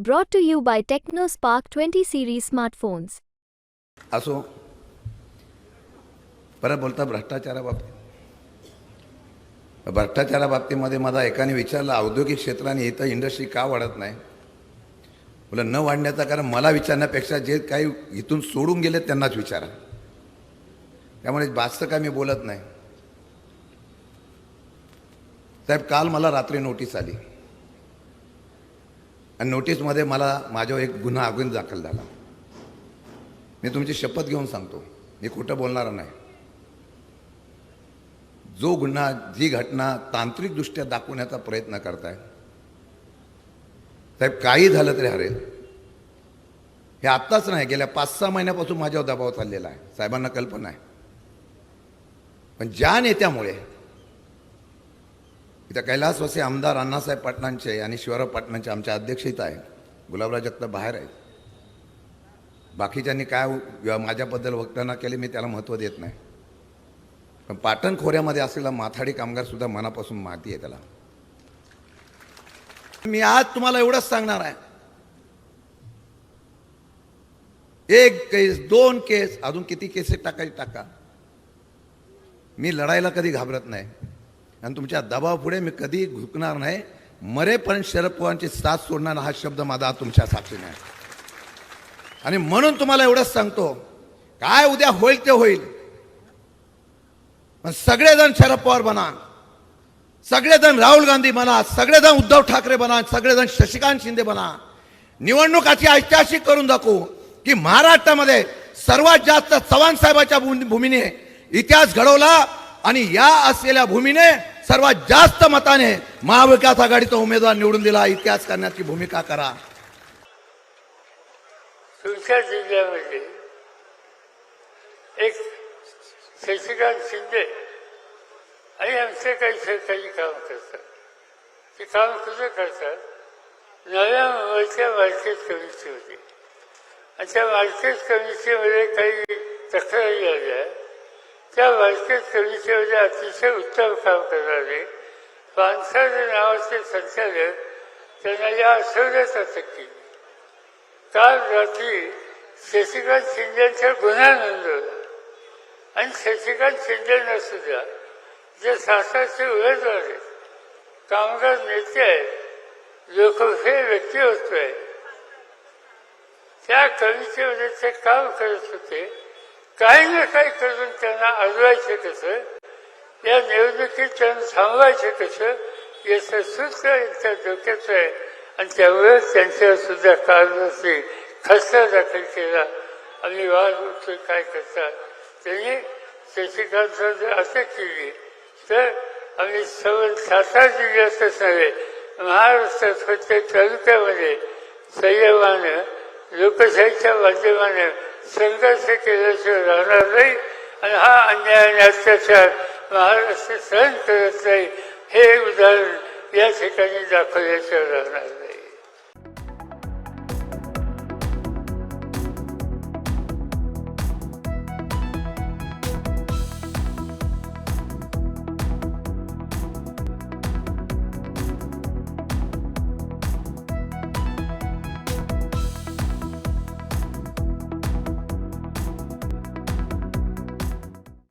Brought to you by TechnoSpark 20 series smartphones. असो. परत बोलता भ्रष्टाचाराबाबतीत भ्रष्टाचाराबाबतीमध्ये मला एकाने विचारलं औद्योगिक क्षेत्राने इथं इंडस्ट्री का वाढत नाही? बोला न वाढण्याचं कारण मला विचारण्यापेक्षा जे काही इथून सोडून गेले त्यांनाच विचारा. त्यामुळे जास्त काय मी बोलत नाही. साहेब काल मला रात्री नोटीस आली. आणि नोटीसमध्ये मला माझ्यावर एक गुन्हा अगून दाखल झाला. मी तुमची शपथ घेऊन सांगतो. मी खोटं बोलणार नाही. जो गुन्हा जी घटना तांत्रिकदृष्ट्या दाखवण्याचा प्रयत्न करताय साहेब काही झालं तरी हरेल. हे आत्ताच नाही गेल्या पाच सहा महिन्यापासून माझ्यावर दबाव चाललेला आहे. साहेबांना कल्पना आहे. पण ज्या नेत्यामुळे इथं कैलासवासी आमदार अण्णासाहेब पाटलांचे आणि शिवराव पाटलांचे आमच्या अध्यक्ष इथं आहे गुलाबराव जगताप बाहेर आहेत. बाकीच्यांनी काय माझ्याबद्दल वक्तव्य केले मी त्याला महत्त्व देत नाही. पण पाटण खोऱ्यामध्ये असलेला माथाडी कामगारसुद्धा मनापासून माती आहे त्याला. मी आज तुम्हाला एवढंच सांगणार आहे. एक केस दोन केस अजून किती केसेस टाकायची टाका. मी लढायला कधी घाबरत नाही. आणि तुमच्या दबावापुढे मी कधी झुकणार नाही. मरेपर्यंत शरद पवारांची साथ सोडणार हा शब्द माझा तुमच्या साक्षीने आहे. आणि म्हणून तुम्हाला एवढंच सांगतो काय उद्या होईल ते होईल. पण सगळेजण शरद पवार बना सगळेजण राहुल गांधी बना सगळेजण उद्धव ठाकरे बना सगळेजण शशिकांत शिंदे बना निवडणुकाची ऐतिहासिक करून दाखवू की महाराष्ट्रामध्ये सर्वात जास्त चव्हाण साहेबाच्या भूमीने इतिहास घडवला आणि या असलेल्या भूमीने सर्वात जास्त मताने महाविकास आघाडीचा उमेदवार निवडून दिला. इतिहास करण्याची भूमिका करा. तुमच्या जिल्ह्यामध्ये एक शशिकांत शिंदे आणि आमचे काही सरकारी काम करतात. ते काम कसं करतात? नव्या मुंबईच्या मार्केट कमिटी होती आणि त्या मार्केट कमिटीमध्ये काही तक्रारी आल्या. त्या मार्केट कमिटीमध्ये अतिशय उत्तम काम करणारे पानसाळे नावाचे संचालक त्यांना या आठवड्यात अटक केली. काल रात्री शशिकांत शिंदेचा गुन्हा नोंदवला आणि शशिकांत शिंदेना सुद्धा जे शासनाचे उमेदवार आहेत कामगार नेते आहेत लोकप्रिय व्यक्तिमत्व आहे त्या कवीचे ते काम करत होते. काही ना काही करून त्यांना अडवायचे कसं या निवडणुकीत त्यांना थांबवायचे कसं याचं सूत्र यांच्या डोक्यात आहे. आणि त्यामुळे त्यांच्यावर सुद्धा कारणाची खसरा दाखल केला. आणि वाद उठून काय करतात? त्यांनी शशिकांत जर अटक केली तर आम्ही सवन सातारा जिल्ह्यातच नव्हे महाराष्ट्रात प्रत्येक तालुक्यामध्ये संयमानं लोकशाहीच्या माध्यमाने संघर्ष केल्याशिवाय राहणार नाही. आणि हा अन्याय आणि अत्याचार महाराष्ट्र सहन करत नाही हे उदाहरण या ठिकाणी दाखवल्याशिवाय राहणार नाही.